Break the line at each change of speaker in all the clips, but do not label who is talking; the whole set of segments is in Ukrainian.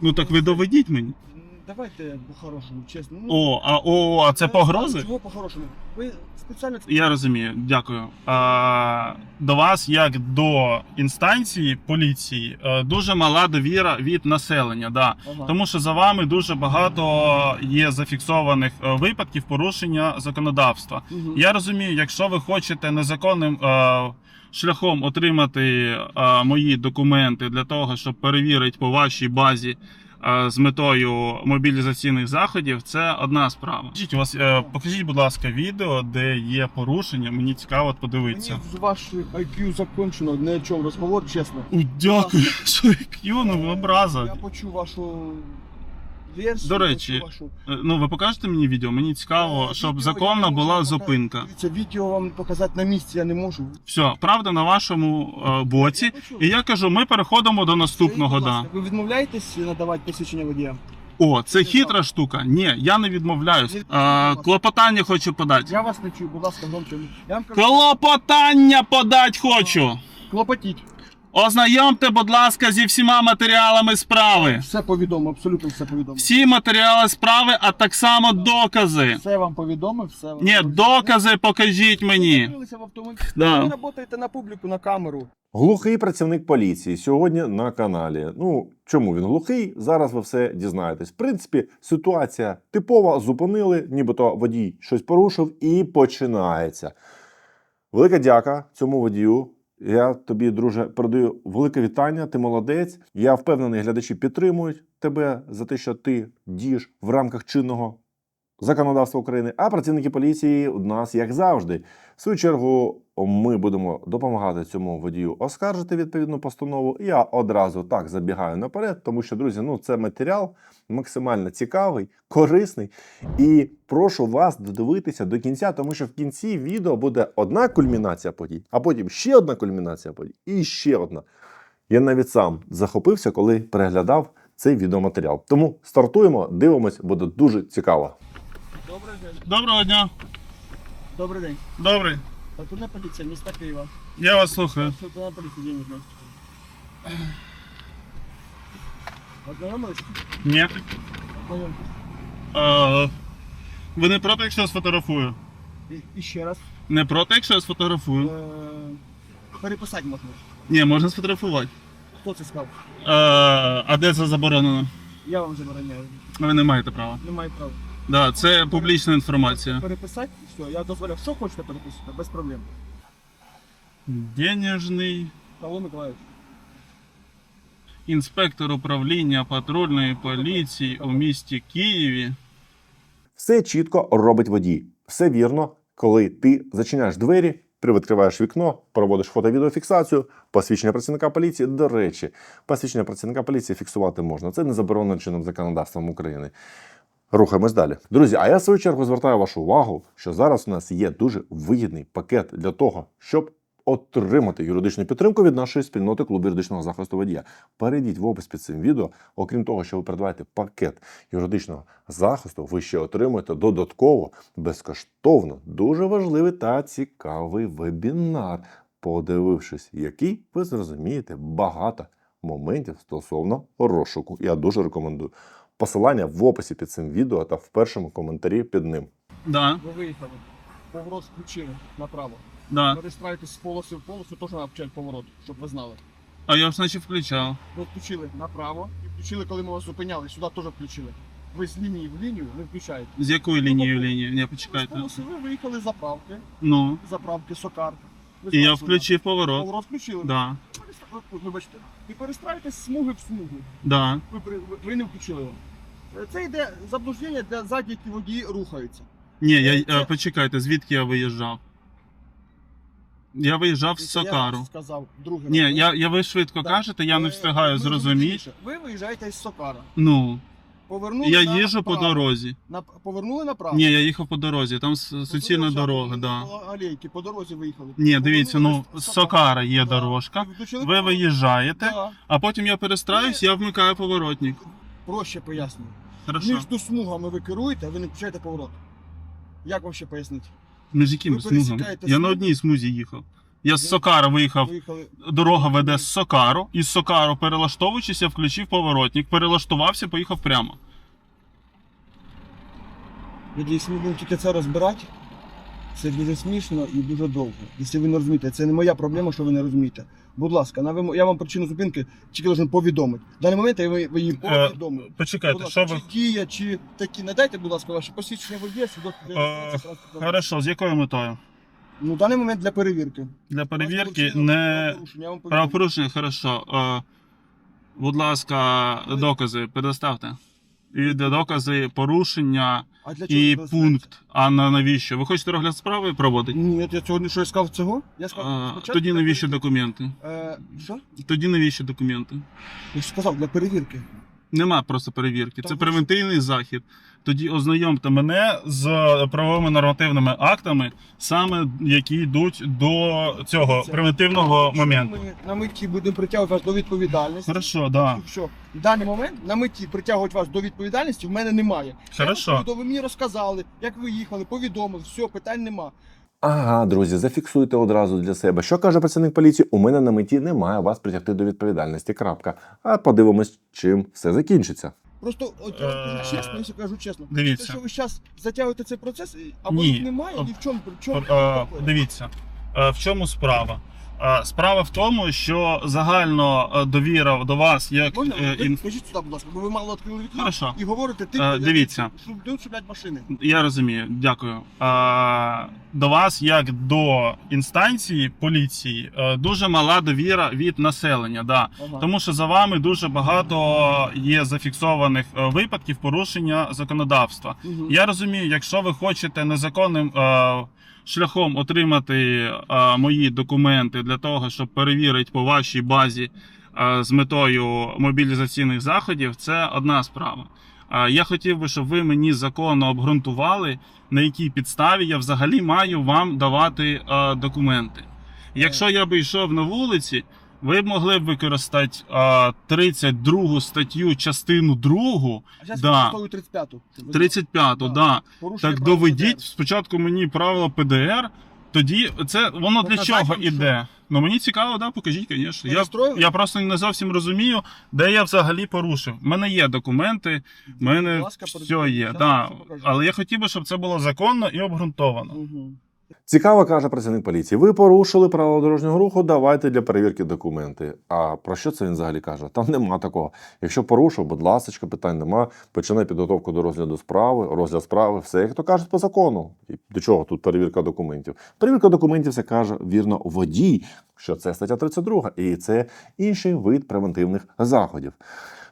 Ну так ви доведіть мені.
Давайте по-хорошому, чесно. Ну,
О, а о, а це погрози?
Чого по-хорошому? Ви спеціально
Я розумію, дякую. А, до вас, як до інстанції поліції, е, дуже мала довіра від населення. Да.
Ага.
Тому що за вами дуже багато є зафіксованих е, випадків порушення законодавства.
Мгм.
Я розумію, якщо ви хочете незаконним е, шляхом отримати е, мої документи для того, щоб перевірити по вашій базі е, з метою мобілізаційних заходів, це одна справа. Покажіть, у вас, е, покажіть, будь ласка, відео, де є порушення. Мені цікаво подивитися.
Мені з вашою IQ закончено, ні о чому розговор, чесно.
У, дякую, що IQ, ну образа.
Я почув вашу версію.
До речі,
вашу...
Е, Ну, ви покажете мені відео? Мені цікаво,
Е,
щоб законна була зупинка.
Це відео вам показати на місці я не можу.
Все, правда на вашому е, боці.
Я.
І я кажу, ми переходимо до наступного. Да.
Ви відмовляєтесь надавати посвідчення водія?
О, це хитра штука. Ні, я не відмовляюсь. Е, клопотання хочу подати.
Я вас не чую, будь ласка, громче. Я вам кажу,
Клопотання подати хочу.
клопотіть.
Ознайомте, будь ласка, зі всіма матеріалами справи.
Все повідомо, абсолютно все повідомо.
Всі матеріали справи, а так само докази.
Все вам повідомив, все вам
Ні,
повідомив.
докази покажіть
Ви
мені.
закрилися в автомобілі.
Да.
Ви працюєте на публіку, на камеру.
Глухий працівник поліції сьогодні на каналі. Ну чому він глухий? Зараз ви все дізнаєтесь. В принципі, ситуація типова, зупинили, нібито водій щось порушив, і починається. Велика дяка цьому водію. Я тобі, друже, передаю велике вітання. Ти молодець. Я впевнений, глядачі підтримують тебе за те, що ти дієш в рамках чинного законодавства України. А працівники поліції у нас, як завжди, в свою чергу, ми будемо допомагати цьому водію оскаржити відповідну постанову. Я одразу так забігаю наперед, тому що, друзі, ну це матеріал максимально цікавий, корисний. І прошу вас додивитися до кінця, тому що в кінці відео буде одна кульмінація подій, а потім ще одна кульмінація подій і ще одна. Я навіть сам захопився, коли переглядав цей відеоматеріал. Тому стартуємо, дивимось, буде дуже цікаво.
Доброго дня.
Добрий день.
Добрий.
Патрульна поліція міста Києва.
Я вас слухаю.
Патрульна поліція денежна. Ознайомились?
Ні.
Ознайомтесь.
Е, ви не проти, якщо я сфотографую?
І, і ще раз.
Не проти, якщо я сфотографую?
Е, переписати можна.
Ні, можна сфотографувати.
Хто це сказав?
Е, а де це заборонено?
Я вам забороняю.
Ви не маєте права.
Немає права.
Да, це публічна інформація.
Переписати? Все, я дозволяю. Що хочете переписати? Без проблем.
Денежний
Павло Миколаївич.
інспектор управління патрульної поліції у місті Києві.
Все чітко робить водій. Все вірно, коли ти зачиняєш двері, привідкриваєш вікно, проводиш фото-відеофіксацію, посвідчення працівника поліції. До речі, посвідчення працівника поліції фіксувати можна. Це не заборонено чинним законодавством України. Рухаємось далі. Друзі, а я в свою чергу звертаю вашу увагу, що зараз у нас є дуже вигідний пакет для того, щоб отримати юридичну підтримку від нашої спільноти клубу юридичного захисту водія. Перейдіть в опис під цим відео. Окрім того, що ви придбаєте пакет юридичного захисту, ви ще отримуєте додатково безкоштовно дуже важливий та цікавий вебінар, подивившись, який ви зрозумієте багато моментів стосовно розшуку. Я дуже рекомендую. Посилання в описі під цим відео та в першому коментарі під ним.
Да,
Ви виїхали. Поворот включили направо.
да.
Перестраюйтесь з полоси в полосу, теж треба включати поворот, щоб ви знали.
А я ж наче включав.
Ви включили направо і включили, коли ми вас зупиняли, сюди теж включили. Ви з лінії в лінію не включаєте.
З лінією лінії? Ні,
З
почекайте.
полоси ви виїхали з заправки,
Ну.
заправки Сокар. Ви
І я включив поворот.
Поворот включили.
Да,
Вибачте. І перестраюйтесь з смуги в смугу.
да.
Ви, при- ви, ви не включили його. Е, Це йде заблуждення для ззаді, які водії рухаються.
Ні, я
Це-
е, почекайте, звідки я виїжджав? Я виїжджав з
Я
Сокару.
сказав друге.
Ні,
раз.
я, я ви швидко
Так.
кажете, я не
Ви-
встигаю зрозуміти.
Ви виїжджаєте з Сокара.
Ну,
Повернули
я
на
їжджу по
право.
дорозі.
На, повернули направо.
Ні, я їхав по дорозі, там с- суцільна дорога, да.
Алейки, по дорозі виїхали.
Ні, дивіться, ну з Сокара є
Да.
дорожка. Ви виїжджаєте,
Да.
а потім я перестраюсь, я вмикаю поворотник.
Проще пояснюю.
Хорошо.
Між смугами ви керуєте, а ви не включаєте поворот. Як вам ще пояснити?
Між якими
ви
смугами?
пересікаєте
Я на
смугу?
одній смузі їхав. Я з Сокара виїхав.
Виїхали.
Дорога веде з Сокару. Із Сокару, перелаштовуючись, я включив поворотник, перелаштувався, поїхав прямо.
Якщо ми будемо тільки це розбирати, це дуже смішно і дуже довго. Якщо ви не розумієте, це не моя проблема, що ви не розумієте. Будь ласка, на вимо- я вам причину зупинки тільки должен повідомити. В даний момент я ви, ви їм
Е,
повідомив.
Почекайте, що ви.
чи дія, чи такі. Надайте, будь ласка, ваше посвідчення свідоцтво для
Е, Хорошо, з якою метою?
Ну, в даний момент для перевірки.
Для перевірки не
правопорушення,
правопорушення, хорошо. Е, Будь ласка, докази предоставте. І для докази порушення
А для чого
і
ви
пункт. А на навіщо? Ви хочете розгляд справи проводити?
Ні, я цього не що я сказав цього? Я сказав, спочатку
Тоді
для
навіщо
перевірки.
документи?
Е, що?
Тоді навіщо документи?
Я ж сказав, для перевірки.
Нема просто перевірки. Це
Тому
превентивний захід. Тоді ознайомте мене з правовими нормативними актами, саме які йдуть до цього превентивного моменту.
Ми на меті будемо притягувати вас до відповідальності.
Хорошо, да.
Що в даний момент на меті притягувати вас до відповідальності в мене немає.
Хорошо.
Я вам ви мені розказали, як ви їхали, повідомили, все, питань нема.
Ага, друзі, зафіксуйте одразу для себе. Що каже працівник поліції? У мене на меті немає вас притягти до відповідальності. Крапка. А подивимось, чим все закінчиться.
Просто от я вам
Е,
кажу чесно, якщо кажу чесно.
дивіться.
Те, що ви зараз затягуєте цей процес, або
Ні.
їх немає, і в чому, в чому
Е, Дивіться, е, в чому справа? Е, Справа в тому, що загально е, довіра до вас як
Можна?
е, ін-
Скажіть сюди, будь ласка, бо ви мало відкрили вікно
Хорошо.
і говорите, ти
Е, дивіться.
Шубдють, шублять машини.
Я розумію, дякую. До вас, як до інстанції поліції, дуже мала довіра від населення. Да.
Ага.
Тому що за вами дуже багато є зафіксованих випадків порушення законодавства.
Мгм.
Я розумію, якщо ви хочете незаконним е, шляхом отримати а, мої документи для того, щоб перевірити по вашій базі а, з метою мобілізаційних заходів, це одна справа. А, я хотів би, щоб ви мені законно обґрунтували, на якій підставі я взагалі маю вам давати а, документи. Якщо я би йшов на вулиці, ви б могли б використати е, 32 статтю, частину 2,
А зараз
да.
використовую 35-ту. щоб ви знали.
35,
Да.
да. Так доведіть
ПДР.
спочатку мені правила ПДР, тоді це воно для
Показати
чого
вам,
іде? Ну мені цікаво, да, покажіть, звісно. Я,
Реєструємо?
я просто не зовсім розумію, де я взагалі порушив. У мене є документи, в мене
Будь ласка,
все
передивіться.
є. Да.
покажу.
Але я хотів би, щоб це було законно і обґрунтовано.
Мгм.
Цікаво, каже працівник поліції. Ви порушили правила дорожнього руху, давайте для перевірки документи. А про що це він взагалі каже? Там нема такого. Якщо порушив, будь ласка, питань нема. Починай підготовку до розгляду справи, розгляд справи, все як то кажуть по закону. І до чого тут перевірка документів? Перевірка документів це каже вірно водій, що це стаття 32, і це інший вид превентивних заходів.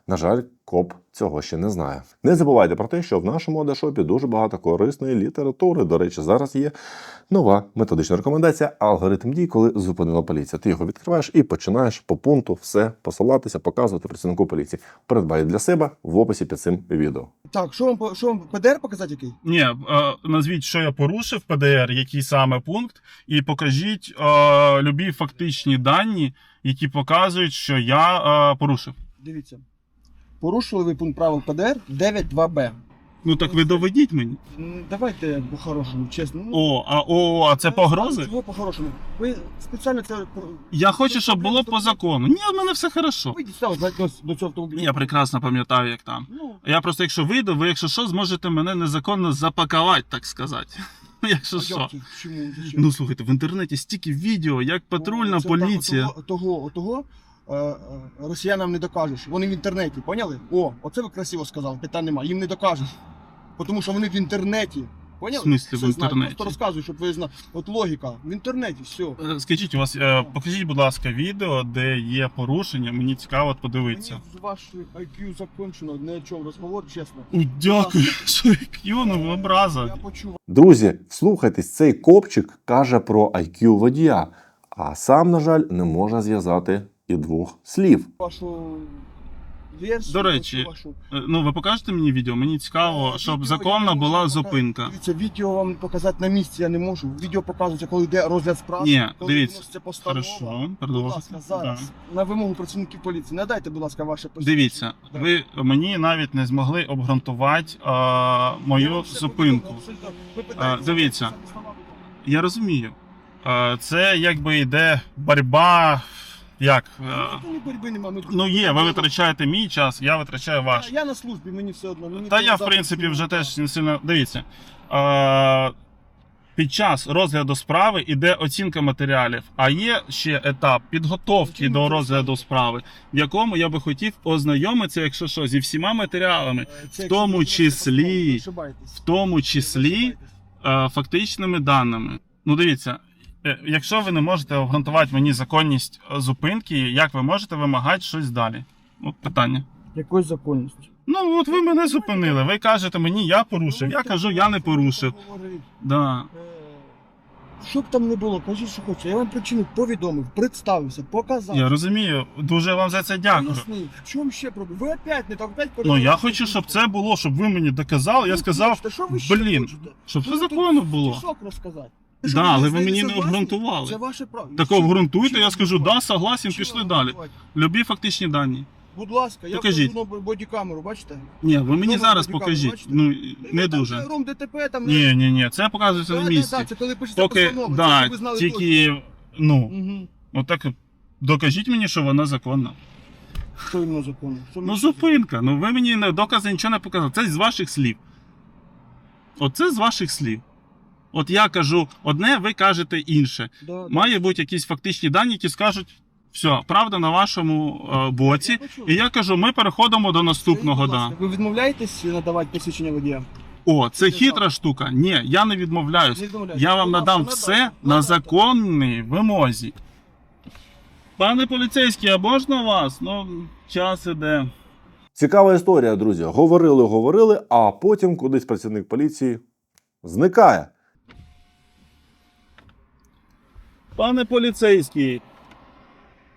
На жаль, коп цього ще не знає. Не забувайте про те, що в нашому Адашопі дуже багато корисної літератури. До речі, зараз є нова методична рекомендація алгоритм дій, коли зупинила поліція. Ти його відкриваєш і починаєш по пункту все посилатися, показувати працівнику поліції. Придбай для себе в описі під цим відео.
Так, що вам, що вам ПДР показати який?
Ні, е, назвіть, що я порушив ПДР, який саме пункт, і покажіть е, любі фактичні дані, які показують, що я е, порушив.
Дивіться. Порушили ви пункт правил ПДР 9.2б.
Ну так ви доведіть мені.
М, Давайте по-хорошому, чесно. Ну,
О, а о, а це погрози?
Чого по-хорошому? Ви спеціально це...
Я хочу, щоб було по закону. Ні, в мене все хорошо.
Ви дістали до, до цього автомобіля.
Я прекрасно пам'ятаю, як там.
Ну,
Я просто, якщо вийду, ви, якщо що, зможете мене незаконно запакувати, так сказати. Якщо що.
як це? Чому?
Ну слухайте, в інтернеті стільки відео, як патрульна
Ну, це так,
поліція.
Того, того, того росіянам не докажеш. Вони в інтернеті, поняли? О, оце ви красиво сказали, питань нема. Їм не докажеш. Тому що вони в інтернеті. Поняли?
В смислі в
Все знають.
інтернеті?
Просто розказую, щоб ви знали. От логіка. В інтернеті, все.
Е, Скажіть, у вас е, покажіть, будь ласка, відео, де є порушення. Мені цікаво от подивитися.
Мені з вашою IQ закончено, не о чому розговор, чесно.
О, дякую, що IQ, ну
Я почув.
Друзі, слухайтесь, цей копчик каже про IQ водія, а сам, на жаль, не може зв'язати і двох слів.
Вашу версію.
До речі,
вашу...
Е, Ну, ви покажете мені відео? Мені цікаво,
Е,
щоб
відео
законна
я можу
була
показати.
зупинка.
Дивіться, відео вам показати на місці я не можу. Відео показується, коли йде розгляд справи.
Ні,
коли
дивіться.
виноситься постанова.
Хорошо,
Будь
продовжуйте.
ласка, зараз на вимогу працівників поліції. Надайте, будь ласка, ваше посвідчення.
Дивіться,
Да.
ви мені навіть не змогли обґрунтувати е,
Я
мою
вам все
зупинку.
повідомив, абсолютно. Ви
Е,
питаєте,
дивіться. Я розумію. Е, Це якби йде боротьба. Як? Е,
боротьби нема, ми-
Ну є, ви витрачаєте мій час, я витрачаю ваш.
Я на службі, мені все одно. Мені
Та я, в
завтра
принципі, вже теж не сильно. Дивіться. Е, під час розгляду справи іде оцінка матеріалів, а є ще етап підготовки до розгляду справи, в якому я би хотів ознайомитися, якщо що, зі всіма матеріалами,
Е, це
в тому
якщо ви
числі-
ошибаєтесь.
в тому числі е, фактичними даними. Ну, дивіться, якщо ви не можете обґрунтувати мені законність е, зупинки, як ви можете вимагати щось далі? От питання.
Якось законність.
Ну, от ви мене зупинили. Ви кажете мені, я порушив. Я кажу, я не порушив. Да.
Е, Що б там не було, кажіть, що хочете. Я вам причину повідомив, представився, показав.
Я розумію, дуже вам за це дякую.
Пояснив. В чому ще проблема? Ви опять не так, опять
Ну я хочу, щоб це було, щоб ви мені доказали. Я сказав,
що ви ще
блін,
хочете?
щоб все
Ну,
законно було.
Стишок розказати.
Да, але ви мені не обґрунтували.
Це ваше право.
Так обґрунтуйте, я скажу, да, согласен, пішли далі. Любі фактичні дані.
Будь ласка, я
Покажіть.
покажу на бодікамеру, бачите?
Ні, ви мені зараз покажіть.
бачите?
Ну не
там
дуже.
Ром ДТП там
Ні, ні, ні, це показується на місці.
да, це коли пишеться
Поки
постанова,
да,
щоб ви знали
тільки ну,
точно. Мгм.
отак докажіть мені, що вона законна.
Що іменно законно? Що
Ну зупинка. Ну ви мені на докази нічого не показали. Це з ваших слів. Оце з ваших слів. От я кажу одне, ви кажете інше.
Да, да.
Має бути якісь фактичні дані, які скажуть, все, правда на вашому е, боці.
Я почув.
І я кажу, ми переходимо до наступного.
Скажіть, будь
Да.
ласка, Ви відмовляєтесь надавати посвідчення водія?
О, це хитра штука. Ні, я не відмовляюсь.
Не відмовляєтесь.
Я вам
Будь ласка,
надам
надайте.
все на
Надайте.
законній вимозі. Пане поліцейський, а можна вас? Ну, час іде.
Цікава історія, друзі. Говорили, говорили, а потім кудись працівник поліції зникає.
Пане поліцейський.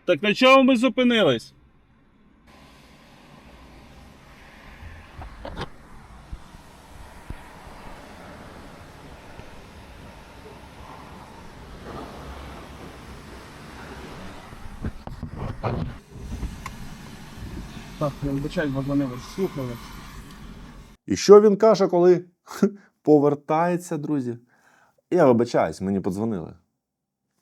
Так на чому ми зупинились?
Так, я вибачаю, вони слухали.
І що він каже, коли повертається, друзі? Я вибачаюсь, мені подзвонили.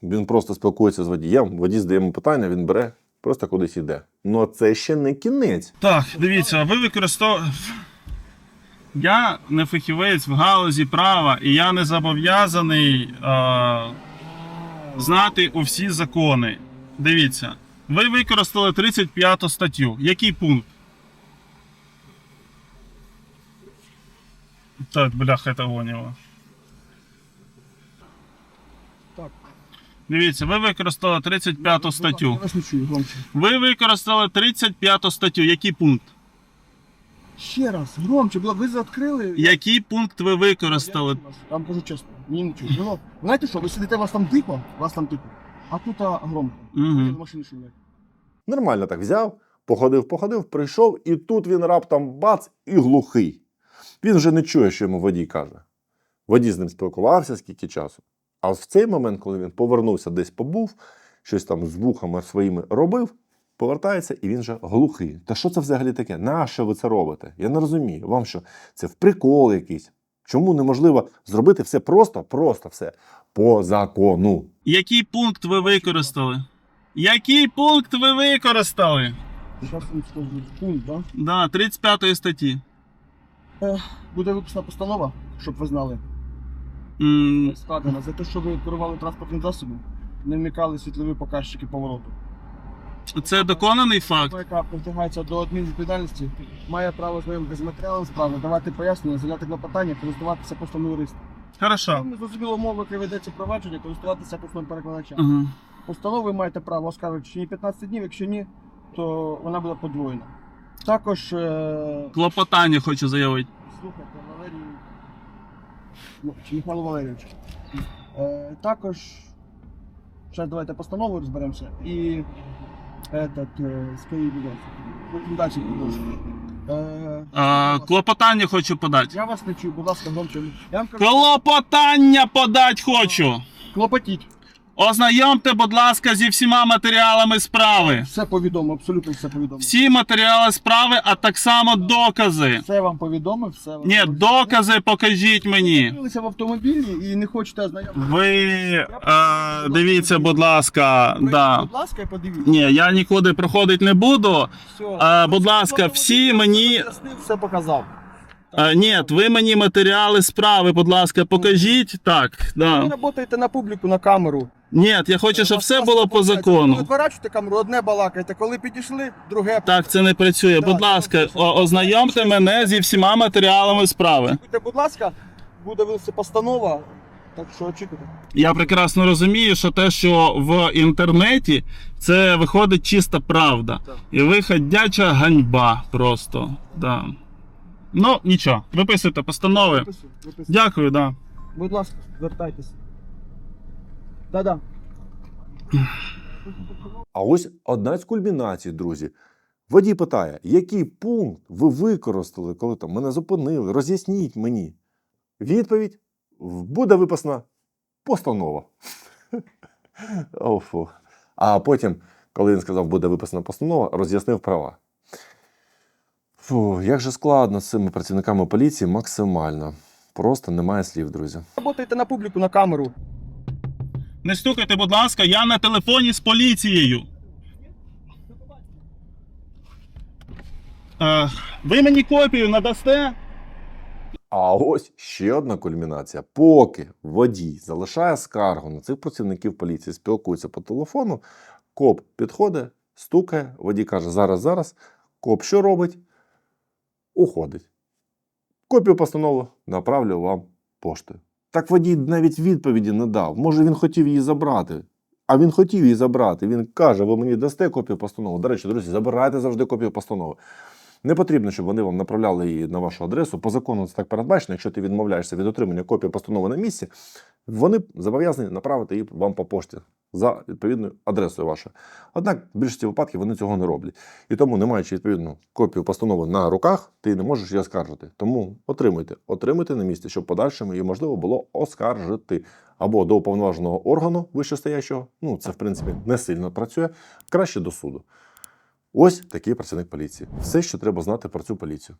Він просто спілкується з водієм, водій здає йому питання, він бере, просто кудись йде. Ну це ще не кінець.
Так, дивіться, ви використовуєте. Я не фахівець в галузі права, і я не зобов'язаний е, знати усі закони. Дивіться, ви використали 35 статтю. Який пункт? Так, бляха, це гоняло.
Так.
Дивіться, ви використали 35
Я
статтю.
вас не чую, громче.
Ви використали 35 статтю. Який пункт?
Ще раз, громче, було, ви відкрили.
Який пункт ви використали?
Я чую вам кажу чесно, мені не чую. Воно, знаєте що, ви сидите, у вас там у вас там тихо, а тут а, громко.
Мгм.
В машині шумлять.
Нормально так взяв, походив, походив, прийшов, і тут він раптом бац і глухий. Він вже не чує, що йому водій каже. Водій з ним спілкувався скільки часу. А в цей момент, коли він повернувся, десь побув, щось там з вухами своїми робив, повертається і він вже глухий. Та що це взагалі таке? Нащо ви це робите? Я не розумію. Вам що, це в прикол якийсь? Чому неможливо зробити все просто, просто все по закону?
Який пункт ви використали? Який пункт ви використали?
Зараз вам скажу пункт, да?
Да, 35 статті.
Буде виписана постанова, щоб ви знали. Складена за те, що ви керували транспортним засобом, не вмикали світлові показчики повороту.
Це доконаний факт.
Яка притягається до адмінвідповідальності, має право знайомити з матеріалом справи, давати пояснення, заявляти клопотання, користуватися постановою юриста.
Хорошо.
Там зрозуміло мови, яка ведеться провадження, користуватися постановою перекладача.
Ага.
Постанову ви маєте право оскаржити в течение 15 днів, якщо ні, то вона буде подвоєна. Також е...
Клопотання хочу заявити.
слухайте, Валерій чи Михайло Валерійович. Е, також зараз давайте постанову розберемося і этот, е, скажіть, будь ласка, далі продовжуємо. Е,
А, клопотання хочу подати.
я вас не чую, будь ласка, громче. Я вам кажу,
Клопотання подати хочу.
клопотіть.
Ознайомте, будь ласка, зі всіма матеріалами справи.
Все повідомо, абсолютно все повідомо.
Всі матеріали справи, а так само докази.
Все вам повідомив, все вам
Ні, докази покажіть мені.
Дивилися в автомобілі і не хочете ознайомитися.
Ви е, дивіться, будь ласка, да.
Будь ласка, і подивіться.
Ні, я нікуди проходити не буду.
Все.
А, будь ласка, всі мені.
Пояснив, все показав.
А, ні, ви мені матеріали справи, будь ласка, покажіть. Так,
Ви
да.
працюєте на публіку, на камеру.
Ні, я хочу, щоб все було по
Ви
закону.
відворачуєте камеру, одне балакаєте, коли підійшли, друге.
Так, це не працює. Будь ласка, о- ознайомте мене зі всіма матеріалами справи.
Очікуйте, будь ласка, буде винести постанова, так що очікуйте.
Я прекрасно розумію, що те, що в інтернеті, це виходить чиста правда.
Так.
І виходяча ганьба просто. Да. Ну, нічого, виписуйте постанови.
Виписуй, виписуй.
Дякую, да.
Будь ласка, звертайтеся. Да-да.
А ось одна з кульмінацій, друзі. Водій питає, який пункт ви використали, коли там мене зупинили? Роз'ясніть мені. Відповідь буде виписана постанова. Офу. А потім, коли він сказав, буде виписана постанова, роз'яснив права. Фу, як же складно з цими працівниками поліції максимально. Просто немає слів, друзі.
Працюєте на публіку, на камеру.
Не стукайте, будь ласка, я на телефоні з поліцією. Е, ви мені копію надасте?
А ось ще одна кульмінація. Поки водій залишає скаргу на цих працівників поліції, спілкується по телефону, коп підходить, стукає, водій каже: зараз, зараз. Коп що робить? Уходить. Копію постанови направлю вам поштою. Так водій навіть відповіді не дав. Може, він хотів її забрати. А він хотів її забрати. Він каже: ви мені дасте копію постанови. До речі, друзі, забирайте завжди копію постанови. Не потрібно, щоб вони вам направляли її на вашу адресу. По закону це так передбачено. Якщо ти відмовляєшся від отримання копії постанови на місці, вони зобов'язані направити її вам по пошті за відповідною адресою вашою. Однак в більшості випадків вони цього не роблять. І тому, не маючи відповідну копію постанови на руках, ти не можеш її оскаржити. Тому отримуйте, отримуйте на місці, щоб подальшому її можливо було оскаржити або до уповноваженого органу вищестоящого. Ну це в принципі не сильно працює. Краще до суду. Ось такий працівник поліції. Все, що треба знати про цю поліцію.